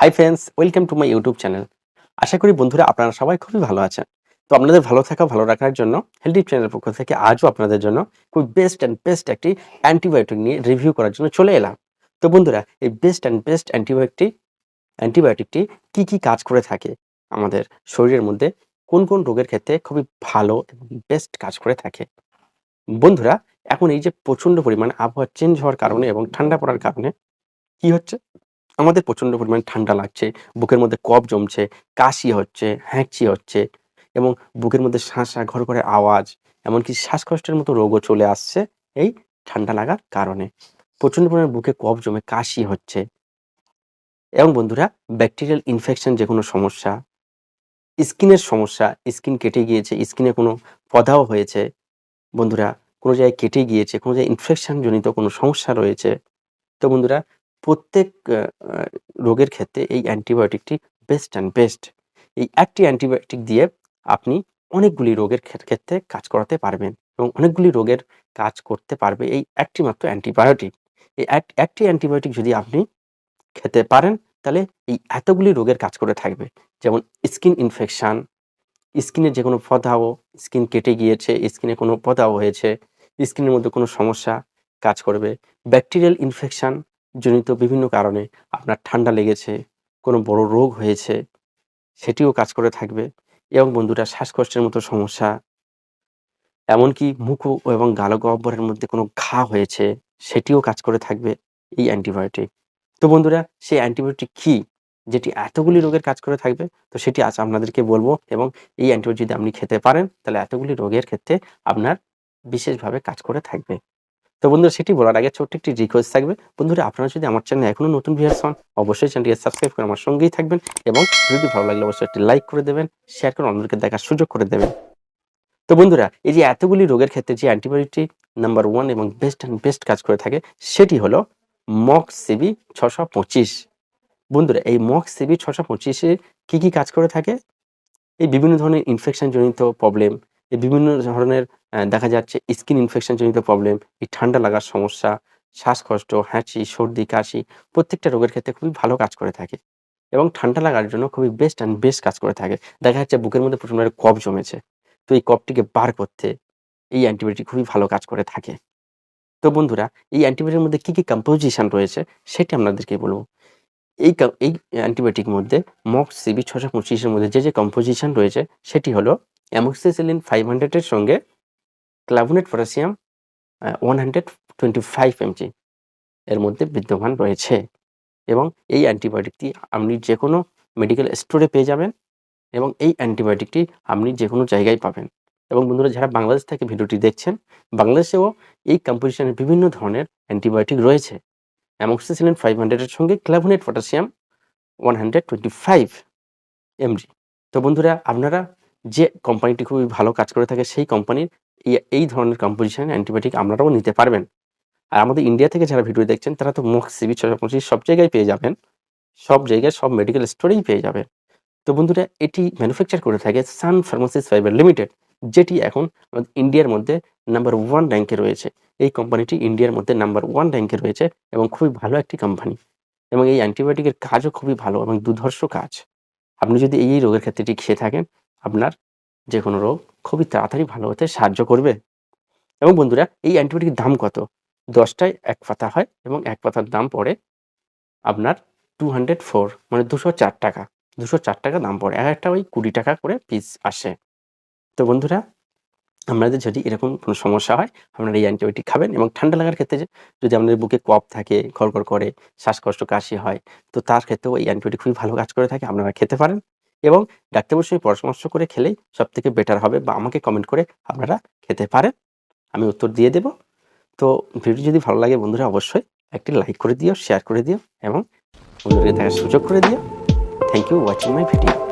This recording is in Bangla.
Hi friends welcome to my YouTube channel আশা করি বন্ধুরা আপনারা সবাই খুবই ভালো আছেন। তো আপনাদের ভালো থাকা, ভালো রাখার জন্য হেলথ চ্যানেলের পক্ষ থেকে আজও আপনাদের জন্য খুব বেস্ট অ্যান্ড বেস্ট একটি অ্যান্টিবায়োটিক নিয়ে রিভিউ করার জন্য চলে এলাম। তো বন্ধুরা, এই বেস্ট অ্যান্ড বেস্ট অ্যান্টিবায়োটিক অ্যান্টিবায়োটিকটি কি কি কাজ করে থাকে? আমাদের শরীরের মধ্যে কোন কোন রোগের ক্ষেত্রে খুবই ভালো বেস্ট কাজ করে থাকে? বন্ধুরা, এখন এই যে প্রচণ্ড পরিমাণ আবহাওয়া চেঞ্জ হওয়ার কারণে এবং ঠান্ডা পড়ার কারণে কি হচ্ছে? আমাদের প্রচণ্ড পরিমাণে ঠান্ডা লাগছে, বুকের মধ্যে কফ জমছে, কাশি হচ্ছে, হ্যাঁচি হচ্ছে এবং বুকের মধ্যে শাঁসা ঘর করে আওয়াজ, এমনকি শ্বাসকষ্টের মতো রোগও চলে আসছে এই ঠান্ডা লাগার কারণে। প্রচণ্ড পরিমাণে বুকে কফ জমে, কাশি হচ্ছে। এবং বন্ধুরা ব্যাকটেরিয়াল ইনফেকশন যে কোনো সমস্যা, স্কিনের সমস্যা, স্কিন কেটে গিয়েছে, স্কিনে কোনো পদাও হয়েছে, বন্ধুরা, কোনো জায়গায় কেটে গিয়েছে, কোনো জায়গায় ইনফেকশন জনিত কোনো সমস্যা রয়েছে, তো বন্ধুরা প্রত্যেক রোগের ক্ষেত্রে এই অ্যান্টিবায়োটিকটি বেস্ট অ্যান্ড বেস্ট এই একটি অ্যান্টিবায়োটিক দিয়ে আপনি অনেকগুলি রোগের ক্ষেত্রে কাজ করাতে পারবেন এবং অনেকগুলি রোগের কাজ করতে পারবে এই একটি মাত্র অ্যান্টিবায়োটিক। এই এক- একটি অ্যান্টিবায়োটিক যদি আপনি খেতে পারেন, তাহলে এই এতগুলি রোগের কাজ করে থাকবে। যেমন স্কিন ইনফেকশান স্কিনের যে কোনো পদাও স্কিন কেটে গিয়েছে স্কিনে কোনো পদাও হয়েছে স্কিনের মধ্যে কোনো সমস্যা কাজ করবে। ব্যাকটেরিয়াল ইনফেকশন জনিত বিভিন্ন কারণে আপনার ঠান্ডা লেগেছে, কোনো বড় রোগ হয়েছে, সেটিও কাজ করে থাকবে এবং বন্ধুরা, শ্বাসকষ্টের মতো সমস্যা, এমনকি মুখ এবং গাল গহ্বরের মধ্যে কোনো ঘা হয়েছে, সেটিও কাজ করে থাকবে এই অ্যান্টিবায়োটিক। তো বন্ধুরা, সেই অ্যান্টিবায়োটিক কি, যেটি এতগুলি রোগের কাজ করে থাকবে, তো সেটি আজ আপনাদেরকে বলব এবং এই অ্যান্টিবায়োটিক যদি আপনি খেতে পারেন, তাহলে এতগুলি রোগের ক্ষেত্রে আপনার বিশেষভাবে কাজ করে থাকবে। তো বন্ধুরা সেটি বলার আগে ছোট্ট একটি রিকোয়েস্ট থাকবে। বন্ধুরা আপনারা যদি আমার চ্যানেলে এখনও নতুন ভিউয়ার্স হন, অবশ্যই চ্যানেলটিকে সাবস্ক্রাইব করে আমার সঙ্গেই থাকবেন এবং যদি ভালো লাগলে অবশ্যই একটি লাইক করে দেবেন শেয়ার করে অন্যদেরকে দেখার সুযোগ করে দেবেন। তো বন্ধুরা, এই যে এতগুলি রোগের ক্ষেত্রে যে অ্যান্টিবায়োটিক নাম্বার ওয়ান এবং বেস্ট অ্যান্ড বেস্ট কাজ করে থাকে, সেটি হলো মক সিবি ছশো পঁচিশ। বন্ধুরা, এই মক সিবি ছশো পঁচিশে কী কী কাজ করে থাকে? এই বিভিন্ন ধরনের ইনফেকশন জনিত প্রবলেম এই বিভিন্ন ধরনের দেখা যাচ্ছে স্কিন ইনফেকশন জনিত প্রবলেম এই ঠান্ডা লাগার সমস্যা, শ্বাসকষ্ট হ্যাঁচি সর্দি, কাশি, প্রত্যেকটা রোগের ক্ষেত্রে খুবই ভালো কাজ করে থাকে এবং ঠান্ডা লাগার জন্য খুবই বেস্ট অ্যান্ড বেস্ট কাজ করে থাকে। দেখা যাচ্ছে বুকের মধ্যে প্রচণ্ড কফ জমেছে, তো এই কফটিকে বার করতে এই অ্যান্টিবায়োটিক খুবই ভালো কাজ করে থাকে। তো বন্ধুরা, এই অ্যান্টিবায়োটিকের মধ্যে কী কী কম্পোজিশন রয়েছে সেটি আপনাদেরকে বলব। এই এই অ্যান্টিবায়োটিক মধ্যে মক্স সিবি ছশো পঁচিশের মধ্যে যে যে কম্পোজিশন রয়েছে সেটি হলো অ্যামোক্সিসিলিন ফাইভ হান্ড্রেডের সঙ্গে clavulanate potassium one hundred twenty five mg এর মধ্যে বিদ্যমান রয়েছে এবং এই অ্যান্টিবায়োটিকটি আপনি যে কোনো মেডিকেল স্টোরে পেয়ে যাবেন এবং এই অ্যান্টিবায়োটিকটি আপনি যে কোনো জায়গায় পাবেন। এবং বন্ধুরা, যারা বাংলাদেশ থেকে ভিডিওটি দেখছেন, বাংলাদেশেও এই কম্পোজিশনের বিভিন্ন ধরনের অ্যান্টিবায়োটিক রয়েছে। অ্যামোক্সিসিলিন ফাইভ হান্ড্রেডের সঙ্গে clavulanate potassium one hundred twenty five mg তো বন্ধুরা, আপনারা যে কোম্পানিটি খুবই ভালো কাজ করে থাকে, সেই কোম্পানির এই- এই ধরনের কম্পোজিশন অ্যান্টিবায়োটিক আপনারাও নিতে পারবেন। আর আমাদের ইন্ডিয়া থেকে যারা ভিডিও দেখছেন, তারা তো মুখ সিবি ছশো সব জায়গায় পেয়ে যাবেন। সব জায়গায় সব মেডিকেল স্টোরেই পেয়ে যাবেন। তো বন্ধুরা, এটি ম্যানুফ্যাকচার করে থাকে সান ফার্মাসিস ফাইবার লিমিটেড যেটি এখন আমাদের ইন্ডিয়ার মধ্যে নাম্বার ওয়ান র্যাঙ্কে রয়েছে। এই কোম্পানিটি ইন্ডিয়ার মধ্যে নাম্বার ওয়ান র্যাঙ্কে রয়েছে এবং খুবই ভালো একটি কোম্পানি এবং এই অ্যান্টিবায়োটিকের কাজও খুবই ভালো এবং দুর্ধর্ষ কাজ। আপনি যদি এই এই রোগের ক্ষেত্রে এটি খেয়ে থাকেন, আপনার যে কোনো রোগ খুবই তাড়াতাড়ি ভালো হতে সাহায্য করবে। এবং বন্ধুরা, এই অ্যান্টিবায়োটিকের দাম কত? দশটায় এক পাতা হয় এবং এক পাতার দাম পড়ে আপনার টু হান্ড্রেড ফোর মানে দুশো চার টাকা। দুশো চার টাকা দাম পড়ে। এক একটা ওই কুড়ি টাকা করে পিস আসে। তো বন্ধুরা, আপনাদের যদি এরকম কোনো সমস্যা হয়, আপনারা এই অ্যান্টিবায়োটিক খাবেন এবং ঠান্ডা লাগার ক্ষেত্রে যদি আপনাদের বুকে কফ থাকে ঘরঘর করে, শ্বাসকষ্ট, কাশি হয়, তো তার ক্ষেত্রেও এই অ্যান্টিবায়োটিক খুবই ভালো কাজ করে থাকে। আপনারা খেতে পারেন। এবং ডাক্তারের সঙ্গে পরামর্শ করে খেলেই সব থেকে বেটার হবে বা আমাকে কমেন্ট করে আপনারা খেতে পারেন। আমি উত্তর দিয়ে দেব। তো ভিডিও যদি ভালো লাগে বন্ধুরা অবশ্যই একটি লাইক করে দিও শেয়ার করে দিও এবং বন্ধুদের দেখার সুযোগ করে দিও। Thank you watching my video